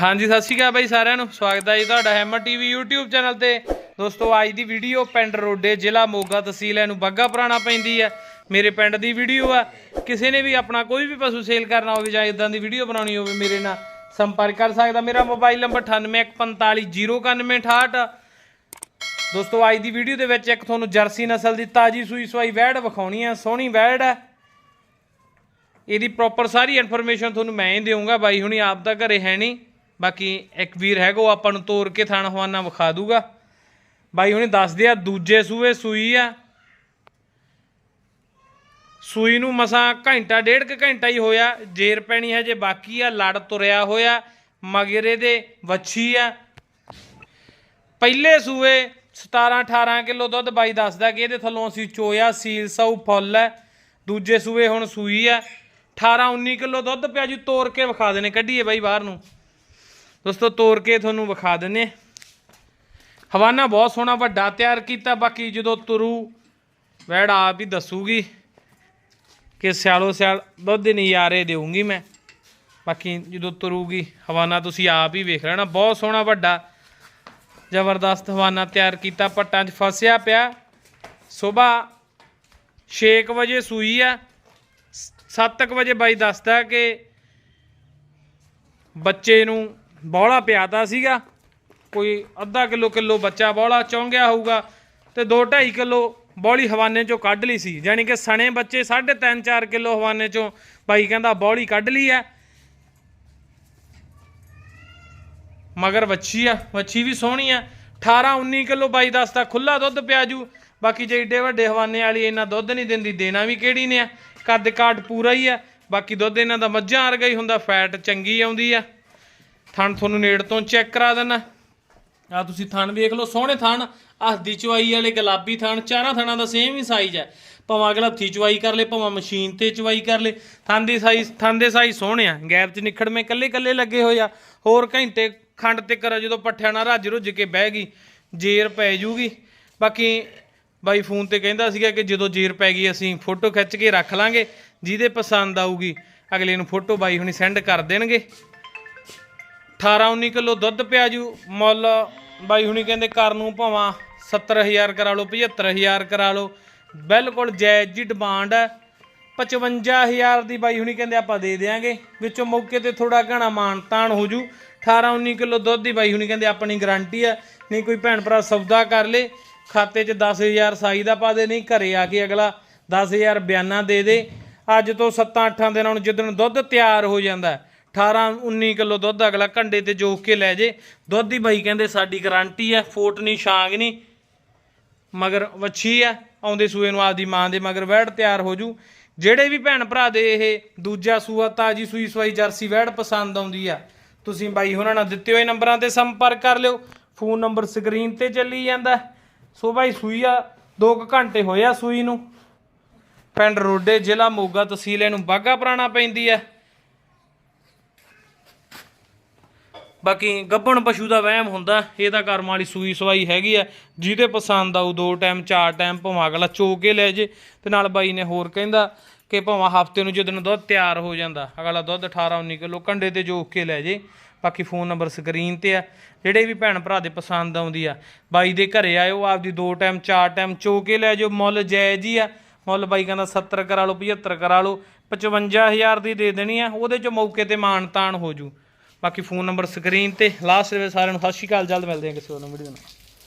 ਹਾਂਜੀ, ਸਤਿ ਸ਼੍ਰੀ ਅਕਾਲ ਬਾਈ ਸਾਰਿਆਂ ਨੂੰ। ਸਵਾਗਤ ਹੈ ਜੀ ਤੁਹਾਡਾ ਹੈਮਰ ਟੀਵੀ YouTube ਚੈਨਲ ਤੇ। ਦੋਸਤੋ, ਅੱਜ ਦੀ ਵੀਡੀਓ ਪਿੰਡ ਰੋਡੇ ਜ਼ਿਲ੍ਹਾ ਮੋਗਾ ਤਹਿਸੀਲ ਹੈ ਨੂੰ ਬੱਗਾ ਪੁਰਾਣਾ ਪੈਂਦੀ ਹੈ। ਮੇਰੇ ਪਿੰਡ ਦੀ ਵੀਡੀਓ ਆ। ਕਿਸੇ ਨੇ ਵੀ ਆਪਣਾ ਕੋਈ ਵੀ ਪਸ਼ੂ ਸੇਲ ਕਰਨਾ ਹੋਵੇ ਜਾਂ ਇਦਾਂ ਦੀ ਵੀਡੀਓ ਬਣਾਉਣੀ ਹੋਵੇ, ਮੇਰੇ ਨਾਲ ਸੰਪਰਕ ਕਰ ਸਕਦਾ। ਮੇਰਾ ਮੋਬਾਈਲ ਨੰਬਰ 9814509168 ਦੋਸਤੋ, ਅੱਜ ਦੀ ਵੀਡੀਓ ਦੇ ਵਿੱਚ ਇੱਕ ਤੁਹਾਨੂੰ ਜਰਸੀ ਨਸਲ ਦੀ ਤਾਜੀ ਸੂਈ ਸਵਾਈ ਵੈੜ ਵਿਖਾਉਣੀ ਆ, ਸੋਹਣੀ ਵੈੜ ਹੈ ਇਹਦੀ ਪ੍ਰੋਪਰ ਸਾਰੀ ਇਨਫੋਰਮੇਸ਼ਨ ਤੁਹਾਨੂੰ ਮੈਂ ਹੀ ਦੇਵਾਂਗਾ ਬਾਈ ਹੁਣੀ ਆਪ ਤਾਂ ਘਰੇ ਹੈ ਨਹੀਂ। ਬਾਕੀ ਇੱਕ ਵੀਰ ਹੈਗਾ, ਉਹ ਆਪਾਂ ਨੂੰ ਤੋਰ ਕੇ ਥਾਣ ਹਵਾਨਾ ਵਿਖਾ ਦੂਗਾ। ਬਾਈ ਹੁਣੇ ਦੱਸਦੇ ਆ, ਦੂਜੇ ਸੂਏ ਸੂਈ ਆ। ਸੂਈ ਨੂੰ ਮਸਾਂ ਘੰਟਾ, ਡੇਢ ਕੁ ਘੰਟਾ ਹੀ ਹੋਇਆ, ਜੇਰ ਪੈਣੀ ਹਜੇ ਬਾਕੀ ਆ, ਲੜ ਤੁਰਿਆ ਹੋਇਆ, ਮਗਰੇ ਦੇ ਵੱਛੀ ਆ। ਪਹਿਲੇ ਸੂਏ 17 18 ਕਿਲੋ ਦੁੱਧ ਬਾਈ ਦੱਸਦਾ ਕਿ ਇਹਦੇ ਥੱਲੋਂ ਅਸੀਂ ਚੋਇਆ, ਸੀਲ ਸਾਊ ਫੁੱਲ ਹੈ ਦੂਜੇ ਸੂਏ ਹੁਣ ਸੂਈ ਆ। 18 19 ਕਿਲੋ ਦੁੱਧ ਪਿਆ ਜੀ ਤੋੜ ਕੇ ਵਿਖਾ ਦੇਣੇ, ਕੱਢੀਏ ਬਾਈ ਬਾਹਰ ਨੂੰ। ਦੋਸਤੋ ਤੋੜ ਕੇ ਤੁਹਾਨੂੰ ਵਿਖਾ ਦਿੰਨੇ ਹਵਾਨਾ ਬਹੁਤ ਸੋਹਣਾ ਵੱਡਾ ਤਿਆਰ ਕੀਤਾ, ਬਾਕੀ ਜਦੋਂ ਤੁਰੂ, ਵੈੜ ਆਪ ਹੀ ਦੱਸੂਗੀ ਕਿ ਸਿਆਲੋ ਸਿਆਲ ਦੁੱਧ ਦੇ ਨਜ਼ਾਰੇ ਦੇਊਂਗੀ ਮੈਂ। ਬਾਕੀ ਜਦੋਂ ਤੁਰੂਗੀ, ਹਵਾਨਾ ਤੁਸੀਂ ਆਪ ਹੀ ਵੇਖ ਲੈਣਾ, ਬਹੁਤ ਸੋਹਣਾ ਵੱਡਾ, ਜ਼ਬਰਦਸਤ ਹਵਾਨਾ ਤਿਆਰ ਕੀਤਾ, ਪੱਟਾਂ 'ਚ ਫਸਿਆ ਪਿਆ। ਸਵੇਰ 6 ਵਜੇ ਸੂਈ ਆ 7 ਵਜੇ ਬਾਈ ਦੱਸਦਾ ਕਿ ਬੱਚੇ ਨੂੰ ਬੌਲਾ ਪਿਆਦਾ ਸੀਗਾ। ਕੋਈ ਅੱਧਾ ਕਿਲੋ ਕਿਲੋ ਬੱਚਾ ਬੌਲਾ ਚੌਂਗਿਆ ਹੋਊਗਾ ਤੇ 2.5 ਕਿਲੋ ਬੌਲੀ ਹਵਾਨੇ ਚੋਂ ਕੱਢ ਲਈ ਸੀ। ਯਾਨੀ ਕਿ ਸਣੇ ਬੱਚੇ 3.5 4 ਕਿਲੋ ਹਵਾਨੇ ਚੋਂ ਬਾਈ ਕਹਿੰਦਾ ਬੌਲੀ ਕੱਢ ਲਈ ਹੈ। ਮਗਰ ਵੱਛੀ ਆ, ਵੱਛੀ ਵੀ ਸੋਹਣੀ ਆ। 18 19 ਕਿਲੋ ਬਾਈ ਦੱਸਦਾ ਖੁੱਲਾ ਦੁੱਧ ਪਿਆ ਜੂ। ਬਾਕੀ ਜੇ ਏਡੇ ਵੱਡੇ ਹਵਾਨੇ ਵਾਲੀ ਇਹਨਾਂ ਦੁੱਧ ਨਹੀਂ ਦਿੰਦੀ, ਦੇਣਾ ਵੀ ਕਿਹੜੀ ਨੇ ਆ? ਕੱਦ ਕਾਟ ਪੂਰਾ ਹੀ ਆ। ਬਾਕੀ ਦੁੱਧ ਇਹਨਾਂ ਦਾ ਮੱਝਾਂ ਵਰਗਾ ਹੀ ਹੁੰਦਾ, ਫੈਟ ਚੰਗੀ ਆਉਂਦੀ ਆ। ਥਣ ਤੁਹਾਨੂੰ ਨੇੜ ਤੋਂ ਚੈੱਕ ਕਰਾ ਦੇਣਾ ਆ ਤੁਸੀਂ ਥਣ ਵੇਖ ਲਓ, ਸੋਹਣੇ ਥਣ। ਹੱਥ ਚਵਾਈ ਵਾਲੇ ਗੁਲਾਬੀ ਥਣ, ਚਾਰਾਂ ਥਣਾਂ ਦਾ ਸੇਮ ਹੀ ਸਾਈਜ਼ ਹੈ। ਭਾਵੇਂ ਅਗਲਾ ਹੱਥੀ ਚਵਾਈ ਕਰ ਲੇ, ਭਾਵੇਂ ਮਸ਼ੀਨ ਤੇ ਚਵਾਈ ਕਰ ਲੇ। ਥਣ ਦੀ ਸਾਈਜ਼ ਥਣ ਦੇ ਸਾਈਜ਼ ਸੋਹਣੇ ਆ। ਗੈਪ 'ਚ ਨਿਖੜਵੇਂ ਕੱਲੇ ਕੱਲੇ ਲੱਗੇ ਹੋਏ ਆ। ਹੋਰ ਘੰਟੇ ਖੰਡ ਤੇ ਕਰ, ਜਦੋਂ ਪੱਠਿਆਂ ਨਾਲ ਰੱਜ ਰੁੱਜ ਕੇ ਬਹਿ ਗਈ, ਜੇਰ ਪੈ ਜੂਗੀ। ਬਾਕੀ ਬਾਈ ਫੋਨ ਤੇ ਕਹਿੰਦਾ ਸੀਗਾ ਕਿ ਜਦੋਂ ਜੇਰ ਪੈ ਗਈ, ਅਸੀਂ ਫੋਟੋ ਖਿੱਚ ਕੇ ਰੱਖ ਲਾਂਗੇ, ਜਿਹਦੇ ਪਸੰਦ ਆਊਗੀ, ਅਗਲੇ ਨੂੰ ਫੋਟੋ ਬਾਈ ਹੁਣੀ ਸੈਂਡ ਕਰ ਦੇਣਗੇ। 18 19 ਕਿਲੋ ਦੁੱਧ ਪਿਆ ਜੂ, ਮੁੱਲ ਬਾਈ ਹੁਣੀ ਕਹਿੰਦੇ ਕਰ ਨੂੰ ਭਾਵਾਂ 70000 ਕਰਾ ਲਓ 75000 ਕਰਾ ਲਓ। ਬਿਲਕੁਲ ਜਾਇਜ਼ ਜੀ ਡਿਮਾਂਡ ਹੈ। 55000 ਦੀ ਬਾਈ ਹੁਣੀ ਕਹਿੰਦੇ ਆਪਾਂ ਦੇ ਦੇਾਂਗੇ ਵਿੱਚੋਂ ਮੌਕੇ ਤੇ ਥੋੜਾ ਘਣਾ ਮਾਨ ਤਾਣ ਹੋ ਜੂ। 18 19 ਕਿਲੋ ਦੁੱਧ ਦੀ ਬਾਈ ਹੁਣੀ ਕਹਿੰਦੇ ਆਪਣੀ ਗਾਰੰਟੀ ਹੈ। ਨਹੀਂ ਕੋਈ ਭੈਣ ਭਰਾ ਸੌਦਾ ਕਰ ਲੇ, ਖਾਤੇ 'ਚ 10000 ਸਾਈ ਦਾ ਪਾ ਦੇ, ਨਹੀਂ ਘਰੇ ਆ ਕੇ ਅਗਲਾ 10000 ਬਿਆਨਾ ਦੇ ਦੇ। ਅੱਜ ਤੋਂ 7-8 ਦਿਨਾਂ ਨੂੰ ਜਿੱਦਣ ਦੁੱਧ ਤਿਆਰ ਹੋ ਜਾਂਦਾ 18 19 ਕਿਲੋ ਦੁੱਧ, ਅਗਲਾ ਘੰਡੇ ਤੇ ਜੋਖ ਕੇ ਲੈ ਜੇ। ਦੁੱਧ ਦੀ ਬਾਈ ਕਹਿੰਦੇ ਸਾਡੀ ਗਾਰੰਟੀ ਹੈ ਫੋਟ ਨਹੀਂ ਛਾਂਗ ਨਹੀਂ ਮਗਰ ਵੱਛੀ ਆ, ਆਉਂਦੇ ਸੂਏ ਨੂੰ ਆਪਦੀ ਮਾਂ ਦੇ ਮਗਰ ਵੈੜ ਤਿਆਰ ਹੋ ਜੂ। ਜਿਹੜੇ ਵੀ ਭੈਣ ਭਰਾ ਦੇ ਇਹ ਦੂਜਾ ਸੂਆ, ਤਾਜੀ ਸੂਈ ਸਵਾਈ ਜਰਸੀ ਵੈੜ ਪਸੰਦ ਆਉਂਦੀ ਆ, ਤੁਸੀਂ ਬਾਈ ਉਹਨਾਂ ਨਾਲ ਦਿੱਤੇ ਹੋਏ ਨੰਬਰਾਂ ਤੇ ਸੰਪਰਕ ਕਰ ਲਿਓ। ਫੋਨ ਨੰਬਰ ਸਕਰੀਨ ਤੇ ਚੱਲੀ ਜਾਂਦਾ। ਸੋ ਬਾਈ ਸੂਈ ਆ 2 ਘੰਟੇ ਹੋਏ ਆ ਸੂਈ ਨੂੰ। ਪਿੰਡ ਰੋਡੇ ਜ਼ਿਲ੍ਹਾ ਮੋਗਾ ਤਹਿਸੀਲ, ਇਹਨੂੰ ਬਾਗਾ ਪੁਰਾਣਾ ਪੈਂਦੀ ਆ। ਬਾਕੀ ਗੱਭਣ ਪਸ਼ੂ ਦਾ ਵਹਿਮ ਹੁੰਦਾ, ਇਹ ਤਾਂ ਕਰਮ ਵਾਲੀ ਸੂਈ ਸਵਾਈ ਹੈਗੀ ਆ, ਜਿਹਦੇ ਪਸੰਦ ਆਉ ਦੋ ਟਾਈਮ, ਚਾਰ ਟਾਈਮ, ਭਾਵੇਂ ਅਗਲਾ ਚੋ ਕੇ ਲੈ ਜੇ, ਤੇ ਨਾਲ ਬਾਈ ਨੇ ਹੋਰ ਕਹਿੰਦਾ ਕਿ ਭਾਵੇਂ ਹਫ਼ਤੇ ਨੂੰ ਜਦੋਂ ਦੁੱਧ ਤਿਆਰ ਹੋ ਜਾਂਦਾ, ਅਗਲਾ ਦੁੱਧ 18 19 ਕਿਲੋ ਕੰਡੇ ਤੇ ਜੋਖ ਕੇ ਲੈ ਜੇ, ਬਾਕੀ ਫੋਨ ਨੰਬਰ ਸਕਰੀਨ ਤੇ ਆ, ਜਿਹੜੇ ਵੀ ਭੈਣ ਭਰਾ ਦੇ ਪਸੰਦ ਆਉਂਦੀ ਆ, ਬਾਈ ਦੇ ਘਰੇ ਆਇਓ, ਆਪਦੀ ਦੋ ਟਾਈਮ, ਚਾਰ ਟਾਈਮ ਚੋ ਕੇ ਲੈ ਜਾਓ, ਮੁੱਲ ਜਾਇਜ਼ ਹੀ ਆ, ਮੁੱਲ ਬਾਈ ਕਹਿੰਦਾ 70 ਕਰਾ ਲਓ 75 ਕਰਾ ਲਓ 55000 ਦੀ ਦੇ ਦੇਣੀ ਆ, ਉਹਦੇ ਚ ਮੌਕੇ ਤੇ ਮਾਨ ਤਾਨ ਹੋ ਜੂ। ਬਾਕੀ ਫੋਨ ਨੰਬਰ ਸਕਰੀਨ ਤੇ ਲਾਸਟ ਦੇ ਵਿੱਚ ਸਾਰਿਆਂ ਨੂੰ ਸਤਿ ਸ਼੍ਰੀ ਅਕਾਲ, ਜਲਦ ਮਿਲਦੇ ਹਾਂ ਕਿਸੇ ਹੋਰ ਵੀਡੀਓ ਨਾਲ।